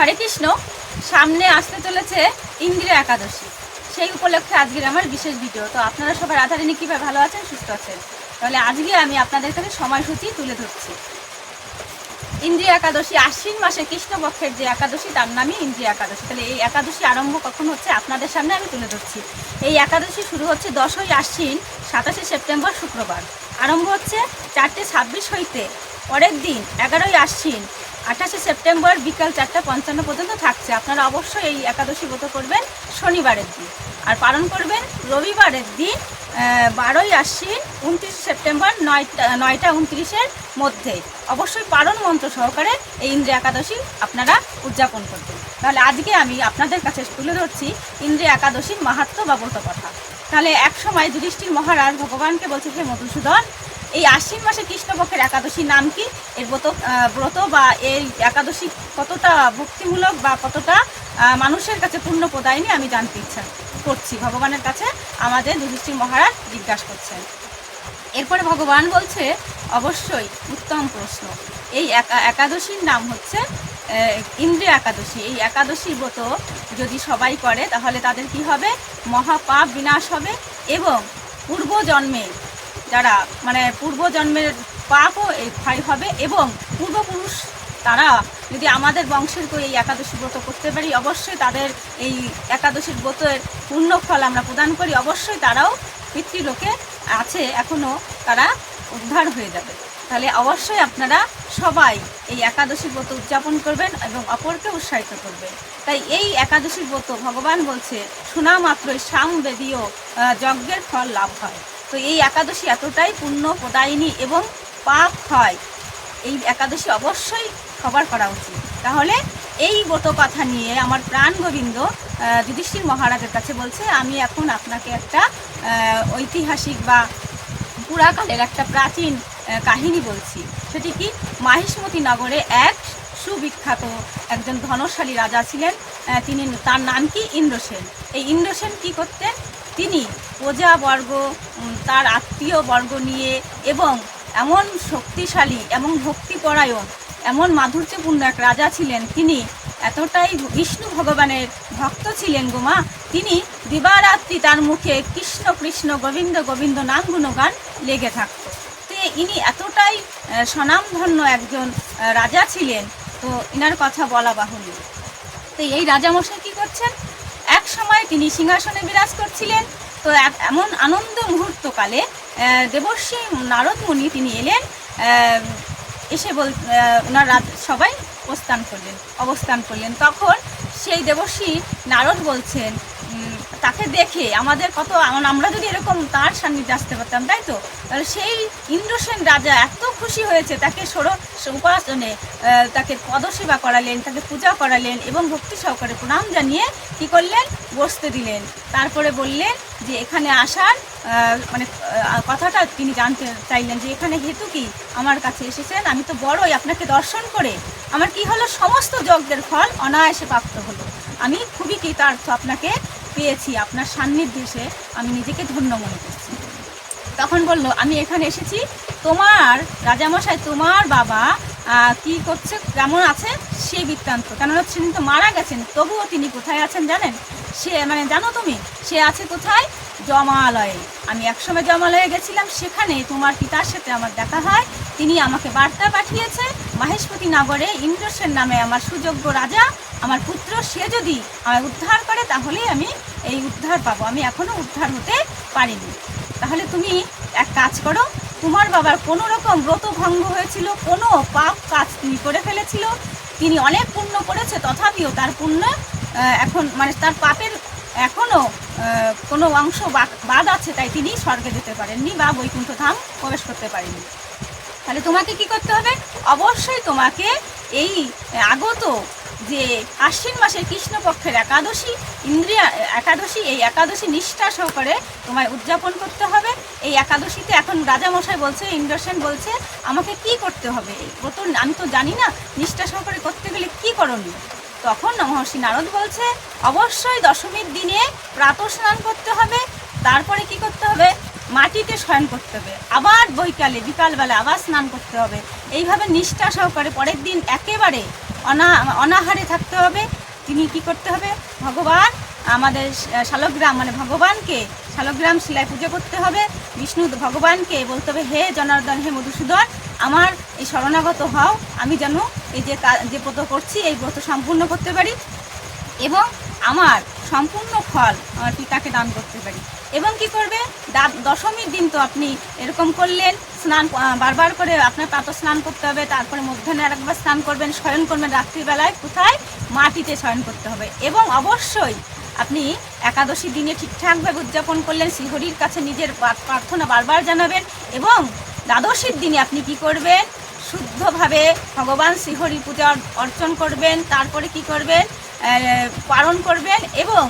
হরে কৃষ্ণ, সামনে আসতে চলেছে ইন্দিরা একাদশী। সেই উপলক্ষে আজকের আমার বিশেষ ভিডিও। তো আপনারা সবাই রাধারিনী কীভাবে ভালো আছেন, সুস্থ আছেন? তাহলে আজকে আমি আপনাদের কাছে সময়সূচি তুলে ধরছি। ইন্দ্রিয়া একাদশী, আশ্বিন মাসে কৃষ্ণপক্ষের যে একাদশী, তার নামই ইন্দ্রিয়া একাদশী। তাহলে এই একাদশী আরম্ভ কখন হচ্ছে আপনাদের সামনে আমি তুলে ধরছি। এই একাদশী শুরু হচ্ছে দশই আশ্বিন, সাতাশে সেপ্টেম্বর, শুক্রবার। আরম্ভ হচ্ছে চারটে ছাব্বিশ হইতে। পরের দিন, এগারোই আশ্বিন আঠাশে সেপ্টেম্বর বিকাল চারটা পঞ্চান্ন পর্যন্ত থাকছে। আপনারা অবশ্যই এই একাদশী ব্রত করবেন শনিবারের দিন। আর পালন করবেন রবিবারের দিন বারোই আশ্বিন, উনত্রিশে সেপ্টেম্বর, নয়টা নয়টা উনত্রিশের মধ্যে। অবশ্যই পালন মন্ত্র সহকারে এই ইন্দ্রিয় একাদশী আপনারা উদযাপন করবেন। তাহলে আজকে আমি আপনাদের কাছে তুলে ধরছি ইন্দ্রিয় একাদশীর মাহাত্ম বা ব্রত কথা। তাহলে এক সময় যুধিষ্ঠির মহারাজ ভগবানকে বলছে, হে মধুসূদন এই আশ্বিন মাসে কৃষ্ণপক্ষের একাদশীর নাম কি? এর ব্রত ব্রত বা এই একাদশী কতটা ভক্তিমূলক বা কতটা মানুষের কাছে পূর্ণ প্রদায়নি আমি জানতে ইচ্ছা করছি। ভগবানের কাছে আমাদের যুধিষ্ঠির মহারাজ জিজ্ঞাসা করছেন। এরপরে ভগবান বলছে, অবশ্যই উত্তম প্রশ্ন। এই একা- একাদশীর নাম হচ্ছে ইন্দ্রিয় একাদশী। এই একাদশী ব্রত যদি সবাই করে, তাহলে তাদের কি হবে? মহাপাপ বিনাশ হবে এবং পূর্বজন্মে যারা মানে পূর্বজন্মের পাপও এই ক্ষয় হবে এবং পূর্বপুরুষ তারা যদি আমাদের বংশের কেউ এই একাদশী ব্রত করতে পারি অবশ্যই তাদের এই একাদশীর ব্রতের পূর্ণ ফল আমরা প্রদান করি। অবশ্যই তারাও পিতৃলোকে আছে এখনও তারা উদ্ধার হয়ে যাবে। তাহলে অবশ্যই আপনারা সবাই এই একাদশী ব্রত উদযাপন করবেন এবং অপরকে উৎসাহিত করবেন। তাই এই একাদশী ব্রত ভগবান বলছে শোনা মাত্রই সামবেদীয় আহ, যজ্ঞের ফল লাভ হয়। তো এই একাদশী এতটাই পুণ্য প্রদায়িনী এবং পাপ হয়, এই একাদশী অবশ্যই সবার করা উচিত। তাহলে এই ব্রত কথা নিয়ে আমার প্রাণ গোবিন্দ যুধিষ্ঠির মহারাজের কাছে বলছে, আমি এখন আপনাকে একটা ঐতিহাসিক বা পুরাকালের একটা প্রাচীন কাহিনী বলছি। সেটি কি? মাহিষ্মতি নগরে এক সুবিখ্যাত একজন ধনশালী রাজা ছিলেন তিনি, তার নাম কি? ইন্দ্রসেন। এই ইন্দ্রসেন কি করতেন? তিনি প্রজাবর্গ তার আত্মীয় বর্গ নিয়ে এবং এমন শক্তিশালী এবং ভক্তিপরায়ণ, এমন মাধুর্যপূর্ণ এক রাজা ছিলেন। তিনি এতটাই বিষ্ণু ভগবানের ভক্ত ছিলেন গোমা তিনি দিবারাত্রি তার মুখে কৃষ্ণ কৃষ্ণ গোবিন্দ গোবিন্দ নাম গুণগান লেগে থাকত। তো ইনি এতটাই স্বনামধন্য একজন রাজা ছিলেন, তো ইনার কথা বলা বাহুল্য। তো এই রাজামশাই কি করছেন? সময় তিনি সিংহাসনে বিরাজ করছিলেন। তো এমন আনন্দ মুহূর্তকালে দেবশ্রী নারদমণি নারদ তিনি এলেন এসে বল ওনার রাত- সবাই প্রস্থান করলেন, অবস্থান করলেন। তখন সেই দেবশ্রী নারদ বলছেন তাকে দেখে আমাদের কত আমরা যদি এরকম তার সান্নিধ্যে আসতে পারতাম, তাই তো? তাহলে সেই ইন্দ্রসেন রাজা এত খুশি হয়েছে, তাকে সর উপাসনে তাকে পদসেবা করালেন, তাকে পূজা করালেন এবং ভক্তি সহকারে প্রণাম জানিয়ে কি করলেন? বসতে দিলেন। তারপরে বললেন যে, এখানে আসার মানে কথাটা তিনি জানতে চাইলেন যে, এখানে হেতু কি? আমার কাছে এসেছেন, আমি তো বড়ই আপনাকে দর্শন করে। আমার কি হলো? সমস্ত যজ্ঞের ফল অনায়াসে প্রাপ্ত হলো। আমি খুবই কৃতার্থ আপনাকে পেয়েছি আপনার সান্নিধ্যে এসে আমি নিজেকে ধন্য মনে করছি। তখন বলল, আমি এখানে এসেছি, তোমার রাজামশাই, তোমার বাবা কি করছে, কেমন আছে? সে বৃত্তান্ত। কেননা তিনি তো মারা গেছেন, তবুও তিনি কোথায় আছেন জানেন? সে মানে জানো তুমি, সে আছে কোথায়? জমালয়ে। আমি একসময় জমালয়ে গেছিলাম, সেখানে তোমার পিতার সাথে আমার দেখা হয়। তিনি আমাকে বার্তা পাঠিয়েছে, মাহেশপতি নগরে ইন্দ্রসেন নামে আমার সুযোগ্য রাজা আমার পুত্র, সে যদি আমায় উদ্ধার করে, তাহলেই আমি এই উদ্ধার পাবো। আমি এখনও উদ্ধার হতে পারিনি। তাহলে তুমি এক কাজ করো, তোমার বাবার কোনো রকম ব্রত ভঙ্গ হয়েছিল, কোনো পাপ কাজ তিনি করে ফেলেছিল, তিনি অনেক পুণ্য করেছে, তথাপিও তার পুণ্য এখন মানে তার পাপের এখনও কোনো অংশ বাদ- আছে, তাই তিনি স্বর্গে যেতে পারেননি বা বৈকুণ্ঠ ধাম প্রবেশ করতে পারেননি। তাহলে তোমাকে কি করতে হবে? অবশ্যই তোমাকে এই আগত যে আশ্বিন মাসের কৃষ্ণপক্ষের একাদশী, ইন্দ্রিয়া, একাদশী, এই একাদশী নিষ্ঠা সহকারে তোমায় উদযাপন করতে হবে। এই একাদশীতে এখন রাজামশাই বলছে, ইন্দ্রসেন বলছে, আমাকে কি করতে হবে? ব্রত আমি তো জানি না, নিষ্ঠা সহকারে করতে গেলে কি করণীয়? তখন মহর্ষি নারদ বলছে, অবশ্যই দশমীর দিনে প্রাত স্নান করতে হবে, তারপরে কি করতে হবে? মাটিতে শয়ন করতে হবে। আবার বৈকালে, বিকালবেলা আবার স্নান করতে হবে। এইভাবে নিষ্ঠা সহকারে পরের দিন একেবারে অনা, অনাহারে থাকতে হবে। তিনি কি করতে হবে? ভগবান আমাদের শালগ্রাম মানে ভগবানকে শালগ্রাম শিলায় পুজো করতে হবে। বিষ্ণু ভগবানকে বলতে হবে, হে জনার্দন, হে মধুসূদন, আমার এই শরণাগত হও। আমি যেন এই যে যে ব্রত করছি, এই ব্রত সম্পূর্ণ করতে পারি এবং আমার সম্পূর্ণ ফল আমার পিতাকে দান করতে পারি। এবং কি করবে? দশমীর দিন তো আপনি এরকম করলেন। স্নান বারবার করে আপনার প্রাত স্নান করতে হবে, তারপরে মধ্যাহ্নে আরেকবার স্নান করবেন, শয়ন করবেন, রাত্রিবেলায় কোথায়? মাটিতে শয়ন করতে হবে। এবং অবশ্যই আপনি একাদশী দিনে ঠিকঠাকভাবে উদযাপন করলেন, শ্রীহরির কাছে নিজের প্রার্থনা বারবার জানাবেন এবং দ্বাদশীর দিনে আপনি কি করবেন? শুদ্ধভাবে ভগবান শ্রীহরির পূজা অর্চন করবেন, তারপরে কি করবেন? পালন করবেন এবং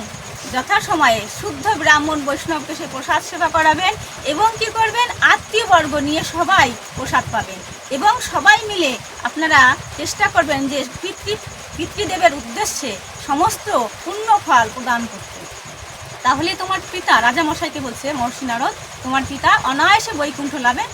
যথাসময়ে শুদ্ধ ব্রাহ্মণ বৈষ্ণবকে সে প্রসাদ সেবা করাবেন এবং কি করবেন? আত্মীয়বর্গ নিয়ে সবাই প্রসাদ পাবেন। এবং সবাই মিলে আপনারা চেষ্টা করবেন যে পিতৃ, পিতৃদেবের উদ্দেশ্যে সমস্ত পুণ্য ফল প্রদান করতে। তাহলে তোমার পিতা রাজা মশাইকে বলছে, মহর্ষি নারদ, তোমার পিতা অনায়াসে বৈকুণ্ঠ লাভে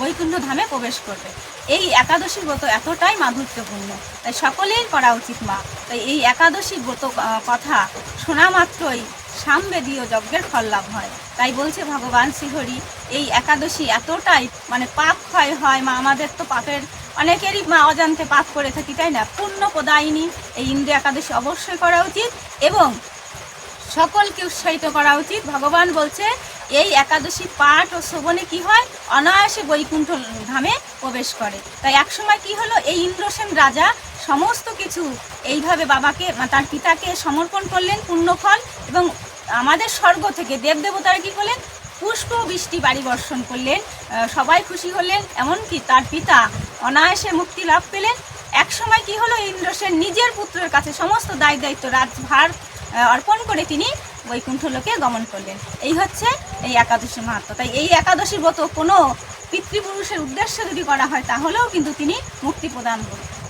বৈকুণ্ঠ ধামে প্রবেশ করবে। এই একাদশী ব্রত এতটাই মাধুর্যপূর্ণ। তাই সকলেই করা উচিত মা। তাই এই একাদশী ব্রত কথা শোনা মাত্রই সামবেদীয় যজ্ঞের ফল লাভ হয়। তাই বলছে ভগবান শ্রীহরি, এই একাদশী এতটাই মানে পাপ ক্ষয় হয় মা, আমাদের তো পাপের অনেকেরই মা অজান্তে পাপ করে থাকি, তাই না? পূর্ণ প্রদায়িনী এই ইন্দ্র একাদশী অবশ্যই করা উচিত এবং সকলকে উৎসাহিত করা উচিত। ভগবান বলছে এই একাদশী পাঠ ও শ্রবণে কি হয়? অনায়াসে বৈকুণ্ঠ ধামে প্রবেশ করে। তাই একসময় কি হলো? এই ইন্দ্রসেন রাজা সমস্ত কিছু এইভাবে বাবাকে তার পিতাকে সমর্পণ করলেন পুণ্যফল এবং আমাদের স্বর্গ থেকে দেবদেবতারা কি করলেন? পুষ্প বৃষ্টি বাড়ি বর্ষণ করলেন সবাই খুশি হলেন, এমনকি তার পিতা অনায়াসে মুক্তি লাভ পেলেন। একসময় কি হলো? ইন্দ্রসেন নিজের পুত্রের কাছে সমস্ত দায় দায়িত্ব, রাজভার অর্পণ করে তিনি বৈকুণ্ঠ লোকে গমন করলেন। এই হচ্ছে এই একাদশী মাহাত্ম। তাই এই একাদশী ব্রত কোনো পিতৃপুরুষের উদ্দেশ্যে যদি করা হয়, তাহলেও কিন্তু তিনি মুক্তি প্রদান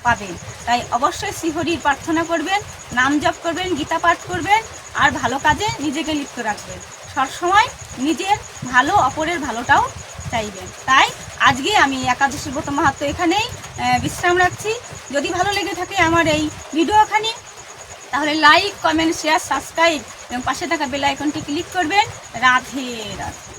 পাবেন। তাই অবশ্যই শ্রীহরির প্রার্থনা করবেন, নাম জপ করবেন, গীতা পাঠ করবেন, আর ভালো কাজে নিজেকে লিপ্ত রাখবেন। সবসময় নিজের ভালো, অপরের ভালোটাও চাইবেন। তাই আজকে আমি একাদশী ব্রত মাহাত্ম এখানেই বিশ্রাম রাখছি। যদি ভালো লেগে থাকে আমার এই ভিডিওখানি তাহলে লাইক কমেন্ট শেয়ার সাবস্ক্রাইব এবং পাশে থাকা বেল আইকনটি ক্লিক করবেন। রাধে রাধে।